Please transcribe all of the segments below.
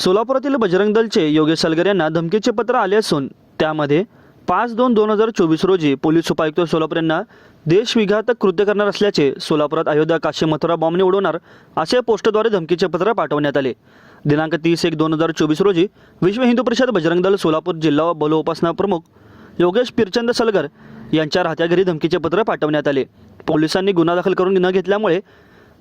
सोलापुरातील बजरंग दलचे योगेश सलगर यांना धमकीचे पत्र आले असून त्यामध्ये पाच दोन दोन हजार चोवीस रोजी पोलीस उपायुक्त सोलापूर यांना देशविघातक कृत्य करणार असल्याचे सोलापुरात अयोध्या काशी मथुरा बॉम्बने उडवणार असे पोस्टद्वारे धमकीचे पत्र पाठवण्यात आले. दिनांक तीस एक दोन हजार चोवीस रोजी विश्व हिंदू परिषद बजरंग दल सोलापूर जिल्हा बलोपासना प्रमुख योगेश पिरचंद सलगर यांच्या राहत्या घरी धमकीचे पत्र पाठवण्यात आले. पोलिसांनी गुन्हा दाखल करून न घेतल्यामुळे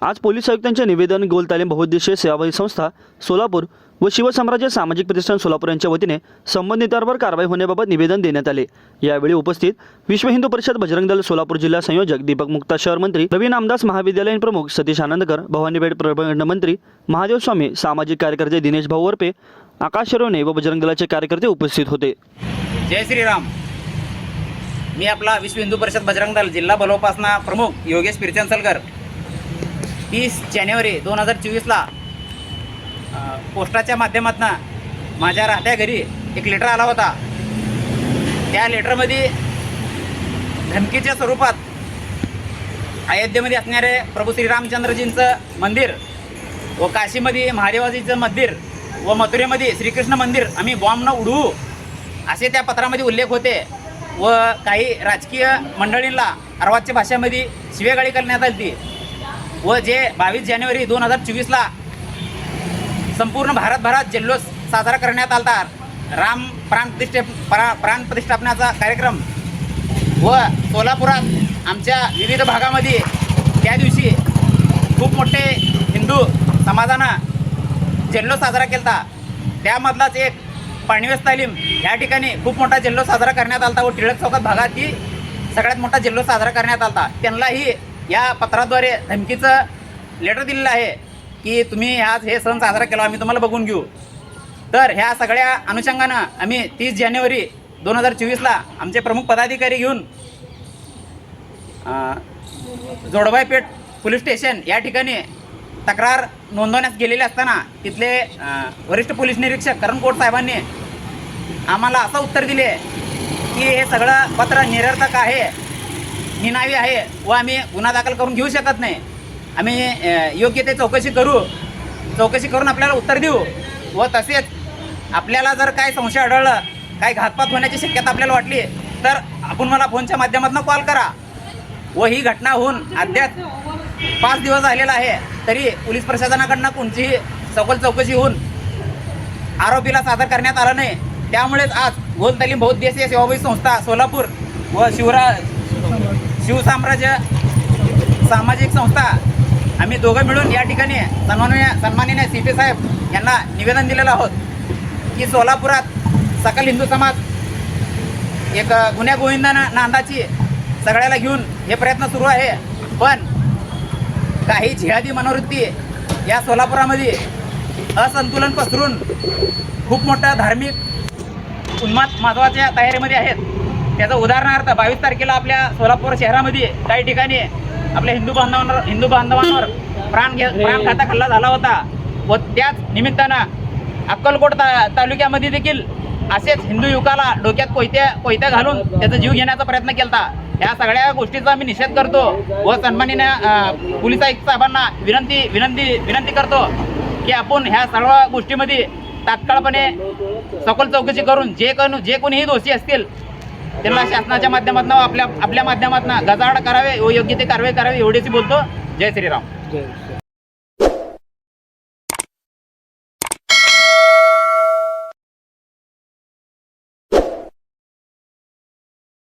आज पोलीस आयुक्तांचे निवेदन गोल तालीम बहुउद्देशीय सेवाभावी संस्था सोलापूर व शिवसाम्राज्य सामाजिक प्रतिष्ठान सोलापूर यांच्या वतीने संबंधितांवर कारवाई होण्याबाबत निवेदन देण्यात आले. यावेळी उपस्थित विश्व हिंदू परिषद बजरंग दल सोलापूर जिल्हा संयोजक दीपक मुक्ता शहर मंत्री रवी नामदास महाविद्यालयीन प्रमुख सतीश आनंदकर भवानीपेठ प्रबंध मंत्री महादेव स्वामी सामाजिक कार्यकर्ते दिनेश भाऊ वरपे आकाश शिरोने व बजरंग दलाचे कार्यकर्ते उपस्थित होते. जय श्रीराम. मी आपला विश्व हिंदू परिषद बजरंग दल जिल्हा बलोपासना प्रमुख योगेश पिरचंदसलकर. तीस जानेवारी दोन हजार चोवीसला पोस्टाच्या माध्यमातून माझ्या राहत्या घरी एक लेटर आला होता. त्या लेटरमध्ये धमकीच्या स्वरूपात अयोध्येमध्ये असणारे प्रभू श्रीरामचंद्रजींचं मंदिर व काशीमध्ये महादेवाजीचं मंदिर व मथुरेमध्ये श्रीकृष्ण मंदिर आम्ही बॉम्बनं उडवू असे त्या पत्रामध्ये उल्लेख होते व काही राजकीय मंडळींना अर्वाच्य भाषेमध्ये शिवेगाळी करण्यात आली व जे बावीस जानेवारी दोन हजार चोवीसला संपूर्ण भारतभरात जल्लोष साजरा करण्यात आला राम प्राण प्रतिष्ठे प्रा प्राण प्रतिष्ठापनाचा कार्यक्रम व सोलापुरात आमच्या विविध भागामध्ये त्या दिवशी खूप मोठे हिंदू समाजानं जल्लोष साजरा केला त्यामधलाच एक पाणीवेस तालीम या ठिकाणी खूप मोठा जल्लोष साजरा करण्यात आला व टिळक चौकात भागातही सगळ्यात मोठा जल्लोष साजरा करण्यात आला त्यांनाही या पत्राद्वारे धमकीचं लेटर दिलेलं आहे की तुम्ही आज हे सण साजरा केला आम्ही तुम्हाला बघून घेऊ. तर ह्या सगळ्या अनुषंगानं आम्ही तीस जानेवारी दोन हजार चोवीसला आमचे प्रमुख पदाधिकारी घेऊन जोडबाईपेठ पोलीस स्टेशन या ठिकाणी तक्रार नोंदवण्यास गेलेले असताना तिथले वरिष्ठ पोलीस निरीक्षक करण कोट साहेबांनी आम्हाला असं उत्तर दिले की हे सगळं पत्र निरर्थक आहे. ही नावे आहे व आम्ही गुन्हा दाखल करून घेऊ शकत नाही. आम्ही योग्य ते चौकशी करू. चौकशी करून आपल्याला उत्तर देऊ. व तसेच आपल्याला जर काय संशय आढळलं काय घातपात होण्याची शक्यता आपल्याला वाटली तर आपण मला फोनच्या माध्यमातून कॉल करा. व ही घटना होऊन अद्याप पाच दिवस झालेला आहे तरी पोलीस प्रशासनाकडनं कोणतीही सखोल चौकशी होऊन आरोपीला सादर करण्यात आलं नाही. त्यामुळेच आज गोल तालीम देशीय सेवाभावी संस्था सोलापूर व शिवरा शिवसाम्राज्य सामाजिक संस्था आम्ही दोघं मिळून या ठिकाणी सन्माननीय सन्माननीय सी पी साहेब यांना निवेदन दिलेलं आहोत. की सोलापुरात सकल हिंदू समाज एक गुन्ह्यागोविंदा नांदाची सगळ्याला घेऊन हे प्रयत्न सुरू आहे. पण काही झिहादी मनोवृत्ती या सोलापुरामध्ये असंतुलन पसरून खूप मोठं धार्मिक उन्माद माधवाच्या तयारीमध्ये आहेत. त्याचं उदाहरणार्थ बावीस तारखेला आपल्या सोलापूर शहरामध्ये काही ठिकाणी आपल्या हिंदू बांधवांवर हिंदू बांधवांवर प्राण घे प्राणघातक हल्ला झाला होता. व त्याच निमित्तानं अक्कलकोट ता तालुक्यामध्ये देखील असेच हिंदू युवकाला डोक्यात कोयत्या कोयत्या घालून त्याचा जीव घेण्याचा प्रयत्न केला ह्या सगळ्या गोष्टीचा मी निषेध करतो व सन्मानीय अं, पोलीस आयुक्त साहेबांना विनंती विनंती विनंती करतो की आपण ह्या सर्व गोष्टीमध्ये तात्काळपणे सखोल चौकशी करून जे कोण जे कोणीही दोषी असतील त्यांना शासनाच्या माध्यमातून आपल्या आपल्या माध्यमातून गजाआड करावे व योग्य ते कारवाई करावी एवढीच बोलतो. जय श्रीराम.